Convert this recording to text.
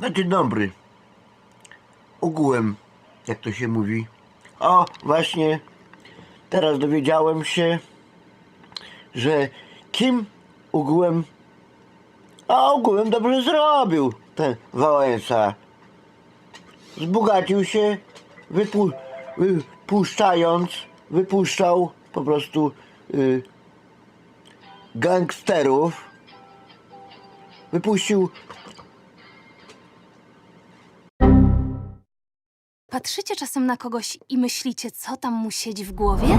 No dzień dobry. Ogółem, jak to się mówi. O, właśnie teraz dowiedziałem się, że Kim ogółem, a ogółem dobrze zrobił ten Wałęsa. Zbogacił się, wypu, wypuszczając, wypuszczał po prostu y, gangsterów. Wypuścił Patrzycie czasem na kogoś i myślicie, co tam mu siedzi w głowie?